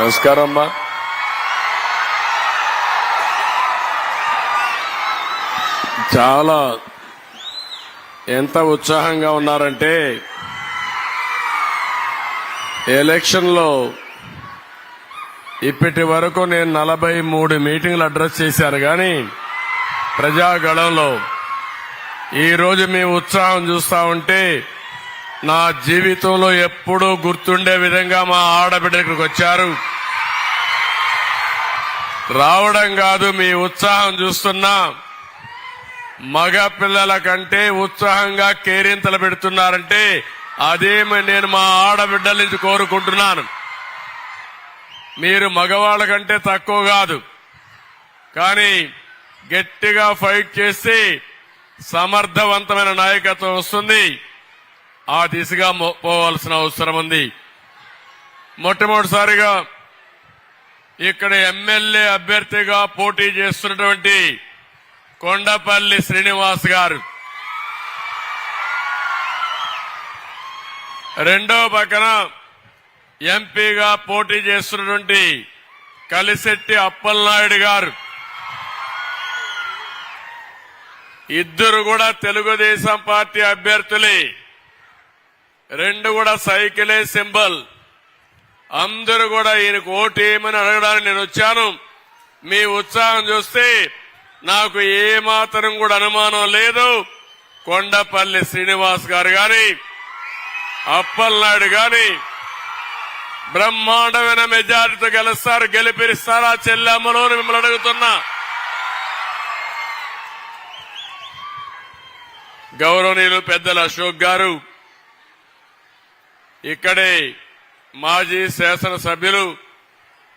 నమస్కారం అమ్మా చాలా ఎంత ఉత్సాహంగా ఉన్నారంటే ఎలక్షన్లో ఇప్పటి వరకు నేను నలభై మూడు మీటింగ్లు అడ్రస్ చేశాను కానీ ప్రజాగళంలో ఈరోజు మీ ఉత్సాహం చూస్తా ఉంటే నా జీవితంలో ఎప్పుడూ గుర్తుండే విధంగా మా ఆడబిడ్డ ఇక్కడికి వచ్చారు. రావడం కాదు మీ ఉత్సాహం చూస్తున్నా. మగ పిల్లల కంటే ఉత్సాహంగా కేరింతలు పెడుతున్నారంటే అదేమి నేను మా ఆడబిడ్డల నుంచి కోరుకుంటున్నాను. మీరు మగవాళ్ళ కంటే తక్కువ కాదు. కానీ గట్టిగా ఫైట్ చేసి సమర్థవంతమైన నాయకత్వం వస్తుంది. ఆ దిశగా పోవాల్సిన అవసరం ఉంది. మొట్టమొదటిసారిగా ఇక్కడ ఎమ్మెల్యే అభ్యర్థిగా పోటీ చేస్తున్నటువంటి కొండపల్లి శ్రీనివాస్ గారు. రెండో పక్కన ఎంపీగా పోటీ చేస్తున్నటువంటి కలిశెట్టి అప్పలనాయుడు గారు. ఇద్దరు కూడా తెలుగుదేశం పార్టీ అభ్యర్థులే. రెండు కూడా సైకిలే సింబల్. అందరూ కూడా ఈయనకు ఓటు ఏమని అడగడానికి నేను వచ్చాను. మీ ఉత్సాహం చూస్తే నాకు ఏమాత్రం కూడా అనుమానం లేదు. కొండపల్లి శ్రీనివాస్ గారు గాని అప్పలనాయుడు గాని బ్రహ్మాండమైన మెజారిటీతో గెలుస్తారు గెలిపిస్తారా చెల్లెమ్మలో మిమ్మల్ని అడుగుతున్నా. గౌరవనీయులు పెద్దల అశోక్ గారు ఇక్కడే మాజీ శాసనసభ్యులు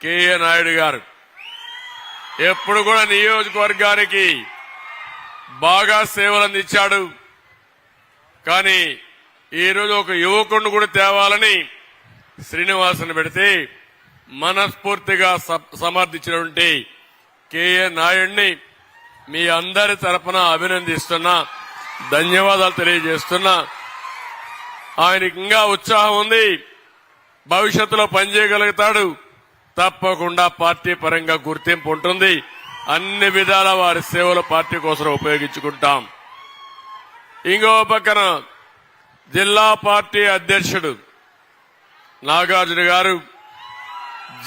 కేఏ నాయుడు గారు. ఎప్పుడు కూడా నియోజకవర్గానికి బాగా సేవలు అందించాడు. కానీ ఈరోజు ఒక యువకుడిని కూడా తేవాలని శ్రీనివాసుని పెడితే మనస్ఫూర్తిగా సమర్థించినటువంటి కేఏ నాయుడిని మీ అందరి తరపున అభినందిస్తున్నా ధన్యవాదాలు తెలియజేస్తున్నా. ఆయనకి ఇంకా ఉత్సాహం ఉంది. భవిష్యత్తులో పనిచేయగలుగుతాడు. తప్పకుండా పార్టీ పరంగా గుర్తింపు ఉంటుంది. అన్ని విధాల వారి సేవలు పార్టీ కోసం ఉపయోగించుకుంటాం. ఇంకో పక్కన జిల్లా పార్టీ అధ్యక్షుడు నాగార్జున గారు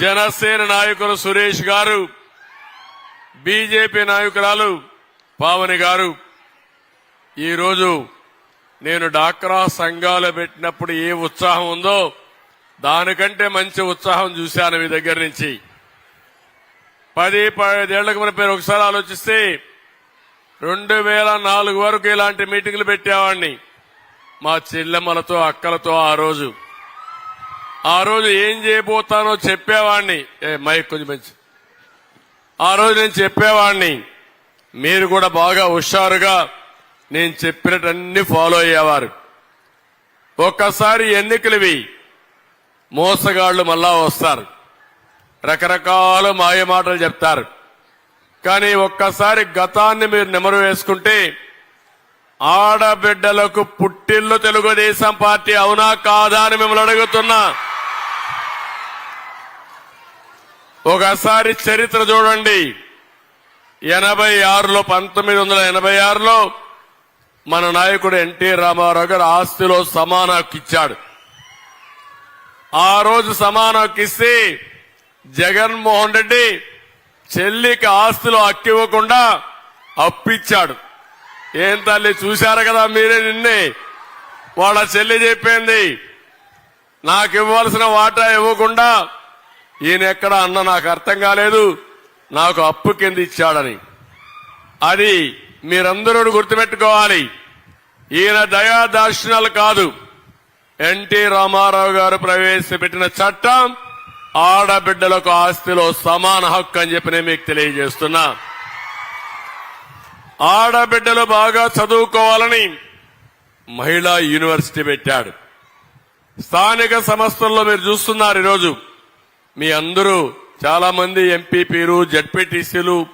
జనసేన నాయకులు సురేష్ గారు బీజేపీ నాయకురాలు పావని గారు. ఈరోజు నేను డాక్రా సంఘాలు పెట్టినప్పుడు ఏ ఉత్సాహం ఉందో దానికంటే మంచి ఉత్సాహం చూశాను మీ దగ్గర నుంచి. పది పదేళ్ళకు మన పేరు ఒకసారి ఆలోచిస్తే రెండు వేల నాలుగు వరకు ఇలాంటి మీటింగ్లు పెట్టేవాడిని. మా చెల్లెమ్మలతో అక్కలతో ఆ రోజు. ఆ రోజు ఏం చేయబోతానో చెప్పేవాడిని. ఏ మైక్ కొంచెం మంచి ఆ రోజు నేను చెప్పేవాడిని. మీరు కూడా బాగా హుషారుగా నేను చెప్పినటన్ని ఫాలో అయ్యేవారు. ఒక్కసారి ఎన్నికలవి మోసగాళ్ళు మళ్ళా వస్తారు. రకరకాల మాయమాటలు చెప్తారు. కానీ ఒక్కసారి గతాన్ని మీరు నెమరు వేసుకుంటే ఆడబిడ్డలకు పుట్టిల్లు తెలుగుదేశం పార్టీ అవునా కాదా అని మిమ్మల్ని అడుగుతున్నా. ఒకసారి చరిత్ర చూడండి. ఎనభై ఆరులో పంతొమ్మిది వందల ఎనభై ఆరులో మన నాయకుడు ఎన్టీ రామారావు గారు ఆస్తిలో సమాన హక్కు ఇచ్చాడు ఆ రోజు సమాన హక్కు ఇస్తే జగన్మోహన్ రెడ్డి చెల్లికి ఆస్తిలో హక్కు ఇవ్వకుండా అప్పిచ్చాడు. ఏం తల్లి చూశారు కదా మీరే నిన్నే? వాళ్ళ చెల్లి చెప్పింది నాకు ఇవ్వాల్సిన వాటా ఇవ్వకుండా ఈయన ఎక్కడ అన్న నాకు అర్థం కాలేదు నాకు అప్పు కింద ఇచ్చాడని. అది మీరందరూ గుర్తుపెట్టుకోవాలి. ఈయన దయా దార్శనాలు కాదు. ఎన్టీ రామారావు గారు ప్రవేశపెట్టిన చట్టం ఆడబిడ్డలకు ఆస్తిలో సమాన హక్కు అని చెప్పి నేను మీకు తెలియజేస్తున్నా. ఆడబిడ్డలు బాగా చదువుకోవాలని మహిళా యూనివర్సిటీ పెట్టాడు. స్థానిక సంస్థల్లో మీరు చూస్తున్నారు ఈరోజు. మీ అందరూ చాలా మంది ఎంపీపీలు జడ్పీటీసీలు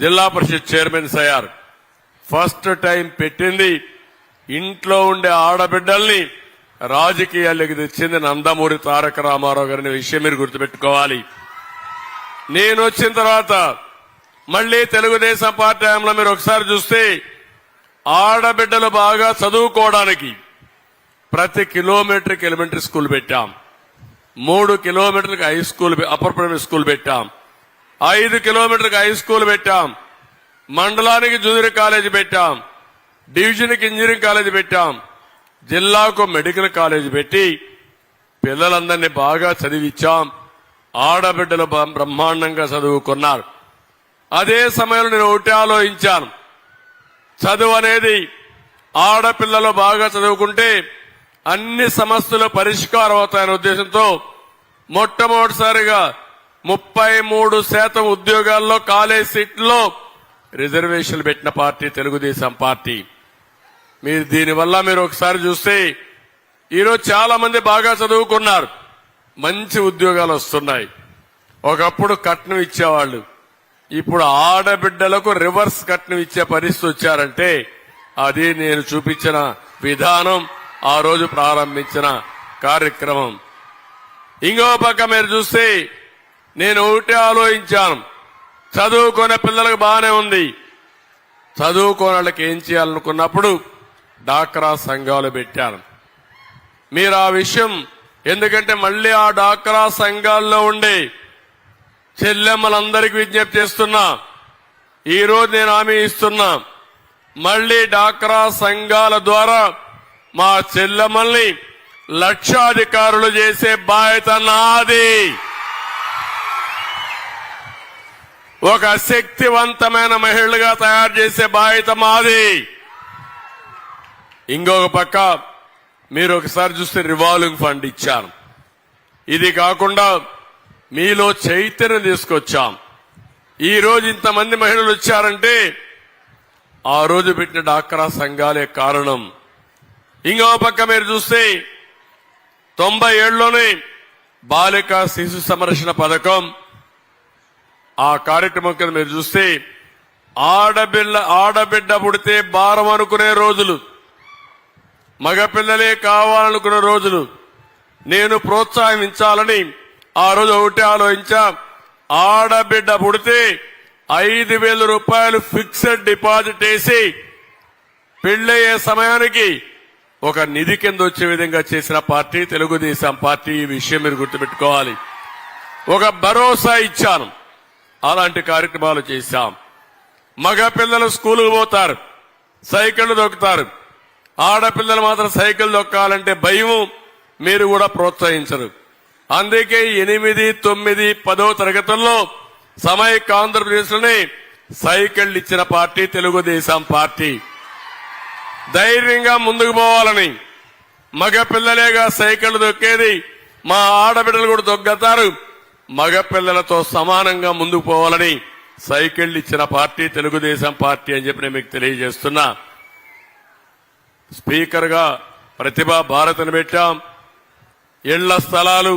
జిల్లా పరిషత్ చైర్మన్స్ అయ్యారు. ఫస్ట్ టైం పెట్టింది ఇంట్లో ఉండే ఆడబిడ్డల్ని రాజకీయాల్లోకి తెచ్చింది నందమూరి తారక రామారావు గారిని విషయం మీరు గుర్తుపెట్టుకోవాలి. నేను వచ్చిన తర్వాత మళ్ళీ తెలుగుదేశం పార్టీ హయాంలో మీరు ఒకసారి చూస్తే ఆడబిడ్డలు బాగా చదువుకోవడానికి ప్రతి కిలోమీటర్కి ఎలిమెంటరీ స్కూల్ పెట్టాం. మూడు కిలోమీటర్లకు high school upper primary school పెట్టాం. ఐదు కిలోమీటర్లకు హై స్కూల్ పెట్టాం. మండలానికి జూనియర్ కాలేజీ పెట్టాం. డివిజన్కి ఇంజనీరింగ్ కాలేజీ పెట్టాం. జిల్లాకు మెడికల్ కాలేజీ పెట్టి పిల్లలందరినీ బాగా చదివించాం ఆడబిడ్డలు బ్రహ్మాండంగా చదువుకున్నారు. అదే సమయంలో నేను ఒకటి ఆలోచించాను. చదువు అనేది ఆడపిల్లలు బాగా చదువుకుంటే అన్ని సమస్యలు పరిష్కారం అవుతాయనే ఉద్దేశంతో మొట్టమొదటిసారిగా ముప్పై మూడు శాతం ఉద్యోగాల్లో కాలేజ్ సీట్లో రిజర్వేషన్లు పెట్టిన పార్టీ తెలుగుదేశం పార్టీ. మీరు దీనివల్ల మీరు ఒకసారి చూస్తే ఈరోజు చాలా మంది బాగా చదువుకున్నారు. మంచి ఉద్యోగాలు వస్తున్నాయి. ఒకప్పుడు కట్నం ఇచ్చేవాళ్ళు. ఇప్పుడు ఆడబిడ్డలకు రివర్స్ కట్నం ఇచ్చే పరిస్థితి వచ్చారంటే అది నేను చూపించిన విధానం ఆ రోజు ప్రారంభించిన కార్యక్రమం. ఇంకో పక్క మీరు చూస్తే నేను ఒకటి ఆలోచించాను. చదువుకునే పిల్లలకు బాగానే ఉంది. చదువుకోని వాళ్ళకి ఏం చేయాలనుకున్నప్పుడు డాక్రా సంఘాలు పెట్టాను. మీరు ఆ విషయం ఎందుకంటే మళ్ళీ ఆ డాక్రా సంఘాల్లో ఉండే చెల్లెమ్మలందరికీ విజ్ఞప్తి చేస్తున్నా. ఈ నేను హామీ ఇస్తున్నా. మళ్ళీ డాక్రా సంఘాల ద్వారా మా చెల్లెమ్మల్ని లక్షాధికారులు చేసే బాధ్యత నాది. ఒక శక్తివంతమైన మహిళగా తయారు చేసే బాధ్యత మాది. ఇంకొక పక్క మీరు ఒకసారి చూస్తే రివాల్వింగ్ ఫండ్ ఇచ్చారు ఇది కాకుండా మీలో చైతన్యం తీసుకొచ్చాం. ఈ రోజు ఇంతమంది మహిళలు వచ్చారంటే ఆ రోజు పెట్టిన డాక్రా సంఘాలే కారణం. ఇంకో పక్క మీరు చూస్తే తొంభై ఏడులోనే బాలిక శిశు సంరక్షణ పథకం. ఆ కార్యక్రమం కింద మీరు చూస్తే ఆడబిడ్డ ఆడబిడ్డ పుడితే భారం అనుకునే రోజులు. మగపిల్లలే కావాలనుకున్న రోజులు నేను ప్రోత్సహించాలని ఆ రోజు ఒకటి ఆలోచించా. ఆడబిడ్డ పుడితే ఐదు వేల రూపాయలు ఫిక్స్డ్ డిపాజిట్ వేసి పెళ్ళయ్యే సమయానికి ఒక నిధి కింద వచ్చే విధంగా చేసిన పార్టీ తెలుగుదేశం పార్టీ ఈ విషయం మీరు గుర్తుపెట్టుకోవాలి. ఒక భరోసా ఇచ్చాను. అలాంటి కార్యక్రమాలు చేశాం. మగ పిల్లలు స్కూలుకు పోతారు. సైకిళ్ళు దొక్కుతారు ఆడపిల్లలు మాత్రం సైకిల్ దొక్కాలంటే భయం మీరు కూడా ప్రోత్సహించరు. అందుకే ఎనిమిది తొమ్మిది పదో తరగతుల్లో సమైక్య ఆంధ్రప్రదేశ్లోనే సైకిల్ ఇచ్చిన పార్టీ తెలుగుదేశం పార్టీ. ధైర్యంగా ముందుకు పోవాలని. మగ పిల్లలేగా సైకిల్ దొక్కేది మా ఆడబిడ్డలు కూడా దొగ్గతారు. మగ పిల్లలతో సమానంగా ముందుకు పోవాలని సైకిల్ ఇచ్చిన పార్టీ తెలుగుదేశం పార్టీ అని చెప్పి నేను మీకు తెలియజేస్తున్నా. స్పీకర్గా ప్రతిభా భారత్ని పెట్టాం. ఇళ్ళ స్థలాలు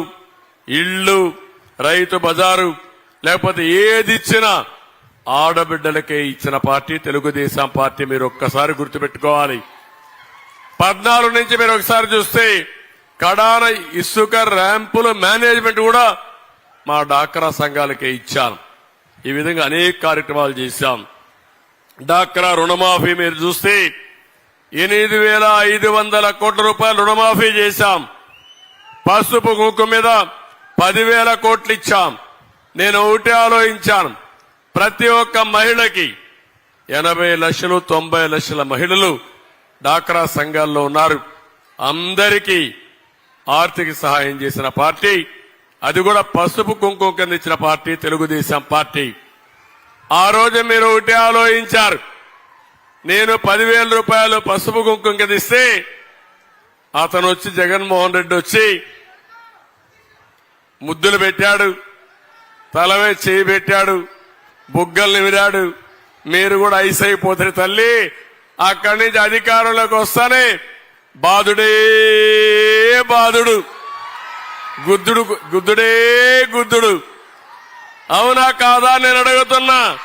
ఇళ్ళు రైతు బజారు లేకపోతే ఏది ఇచ్చినా ఆడబిడ్డలకే ఇచ్చిన పార్టీ తెలుగుదేశం పార్టీ మీరు ఒక్కసారి గుర్తుపెట్టుకోవాలి. పద్నాలుగు నుంచి మీరు ఒకసారి చూస్తే కడాన ఇసుక ర్యాంపుల మేనేజ్మెంట్ కూడా మా డాక్రా సంఘాలకే ఇచ్చాం. ఈ విధంగా అనేక కార్యక్రమాలు చేశాం. డాక్రా రుణమాఫీ మీరు చూస్తే ఎనిమిది వేల ఐదు వందల కోట్ల రూపాయలు రుణమాఫీ చేశాం. పసుపు కుంకు మీద పదివేల కోట్లు ఇచ్చాం. నేను ఒకటి ఆలోచించాను. ప్రతి ఒక్క మహిళకి ఎనభై లక్షలు తొంభై లక్షల మహిళలు డాక్రా సంఘాల్లో ఉన్నారు. అందరికీ ఆర్థిక సహాయం చేసిన పార్టీ అది కూడా పసుపు కుంకుమ కింద ఇచ్చిన పార్టీ తెలుగుదేశం పార్టీ. ఆ రోజు మీరు ఒకటి ఆలోచించారు. నేను పదివేల రూపాయలు పసుపు కుంకుమ కింద ఇస్తే అతను వచ్చి జగన్మోహన్ రెడ్డి వచ్చి ముద్దులు పెట్టాడు తలవే చేయి పెట్టాడు బుగ్గల్ని విరాడు. మీరు కూడా ఐస్ అయిపోతారు తల్లి. అక్కడి నుంచి అధికారంలోకి వస్తానే బాధుడే బాధుడు. గుద్దుడు గుద్దుడే గుద్దుడు. అవునా కాదా నేను అడుగుతున్నా?